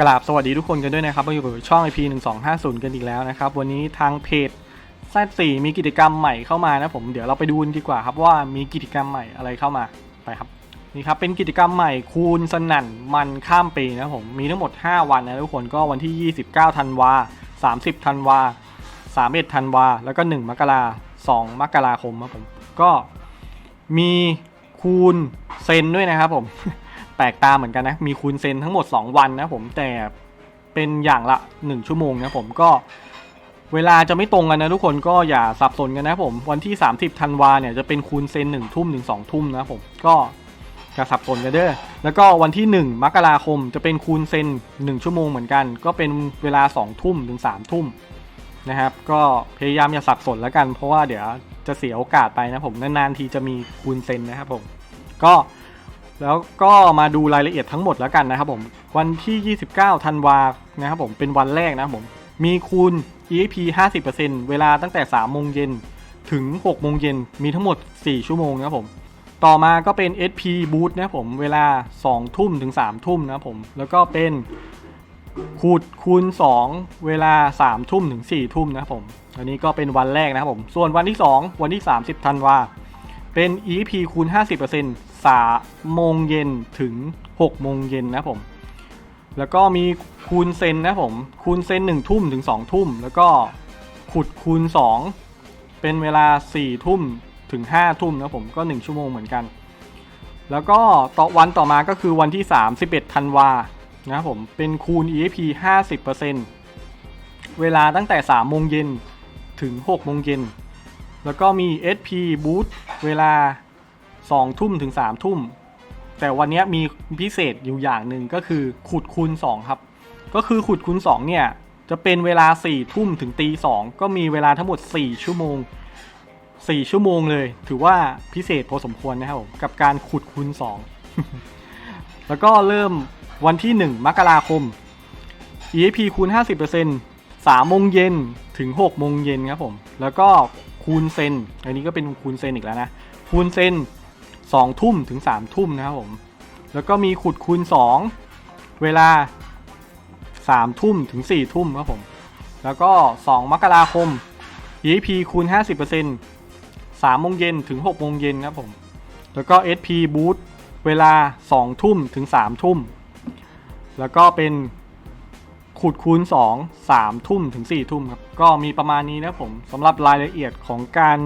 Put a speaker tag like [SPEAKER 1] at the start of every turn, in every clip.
[SPEAKER 1] กราบสวัสดีทุกคนกันด้วยนะครับมาอยู่กับช่อง IP 1 2 5 0 กันอีกแล้วนะครับ วันนี้ทางเพจแซดสี่มีกิจกรรมใหม่เข้ามานะผมเดี๋ยวเราไปดูกันดีกว่าครับว่ามีกิจกรรมใหม่อะไรเข้ามาไปครับนี่ครับเป็นกิจกรรมใหม่คูณสนั่นมันข้ามปีนะผมมีทั้งหมด 5 วันนะทุกคนก็วันที่ 29ธันวา30ธันวา31ธันวาแล้วก็ 1 มกรา2มกราคมครับผมก็มีคูณเซนด้วยนะครับผม แปลกตาเหมือนกันนะ มีคูณเซนทั้งหมด 2 วันนะผมแต่เป็นอย่างละ 1 ชั่วโมงนะผมก็เวลาจะไม่ตรงกันนะทุกคนก็อย่าสับสนกันนะผม วันที่ 30ธันวาเนี่ยจะเป็นคูณเซน1ทุ่มถึง2ทุ่มนะผมก็อย่าสับสนกันเด้อแล้วก็วันที่ 1 มกราคมจะเป็นคูณเซน1 ชั่วโมงเหมือนกัน ก็เป็นเวลา2ทุ่มถึง3ทุ่มนะครับ ก็พยายามอย่าสับสนแล้วกัน เพราะว่าเดี๋ยวจะเสียโอกาสไปนะผมนานๆทีจะมีคูณเซนนะครับผมก็ แล้วก็มาดูรายละเอียดทั้งหมดแล้วกันนะครับผม วันที่ 29 ธันวานะครับผมเป็นวันแรกนะครับผม มีคูณ EAP 50%เวลาตั้งแต่ 3 โมงเย็นถึง 6 โมงเย็นมีทั้งหมด 4 ชั่วโมงนะครับผม ต่อมาก็เป็น SP Boost นะครับผม เวลา 2 ทุ่มถึง 3 ทุ่มนะครับผม แล้วก็เป็นคูดคูณ 2 เวลา 3 ทุ่มถึง 4 ทุ่มนะครับผม อันนี้ก็เป็นวันแรกนะครับผม ส่วนวันที่ 2 วันที่ 30 ธันวาเป็น EP คูณ 50% 3โมงเย็นถึง6โมงเย็นนะผม แล้วก็มีคูณเซนนะผม คูณเซน1ทุ่มถึง2ทุ่ม แล้วก็ขุดคูณ 2 เป็นเวลา4ทุ่มถึง5ทุ่มนะผมก็ 1 ชั่วโมงเหมือนกัน แล้วก็ต่อวันต่อมาก็คือวันที่ 31ธันวานะครับผม เป็นคูณ EP 50%เวลาตั้งแต่3โมงเย็นถึง6โมงเย็น แล้วก็มี SP Boost เวลา 2ทุ่มถึง3ทุ่ม แต่วันนี้มีพิเศษอยู่อย่างหนึ่งก็คือขุดคูณ2ครับ ก็คือขุดคูณ2เนี่ย จะเป็นเวลา4ทุ่มถึงตี2ก็มีเวลาทั้งหมด4ชั่วโมง4ชั่วโมงเลย ถือว่าพิเศษพอสมควรนะครับผมกับการขุดคูณ2แล้วก็เริ่มวันที่1มกราคม EAP คูณ 50% 3โมงเย็นถึง6โมงเย็นครับผม แล้วก็คูณเซน อันนี้ก็เป็นคูณเซนอีกแล้วนะ คูณเซน 2 ทุ่มถึง 3 ทุ่มนะครับผม แล้วก็มีขุดคูณ 2 เวลา 3 ทุ่มถึง 4 ทุ่มครับผม แล้วก็ 2 มกราคม EP คูณ 50% 3โมงเย็นถึง6โมงเย็นครับผม แล้วก็ SP Boost เวลา 2 ทุ่มถึง 3 ทุ่ม แล้วก็เป็นขุดคูณ 2 3 ทุ่มถึง 4 ทุ่มครับ ก็มีประมาณนี้นะผมสำหรับรายละเอียดของการ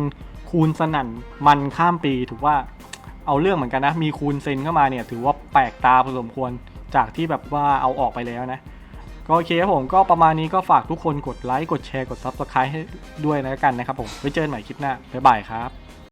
[SPEAKER 1] คูณสนั่นมันข้ามปีถือว่า เอาเรื่องเหมือนกันนะ มีคูณเซนเข้ามาเนี่ยถือว่าแปลกตาพอสมควรจากที่แบบว่าเอาออกไปแล้วนะ ก็โอเคครับผมก็ประมาณนี้ก็ฝากทุกคนกดไลค์ กดแชร์ กด Subscribe ให้ด้วยนะกันนะครับผม ไว้เจอกันใหม่คลิปหน้า บ๊ายบายครับ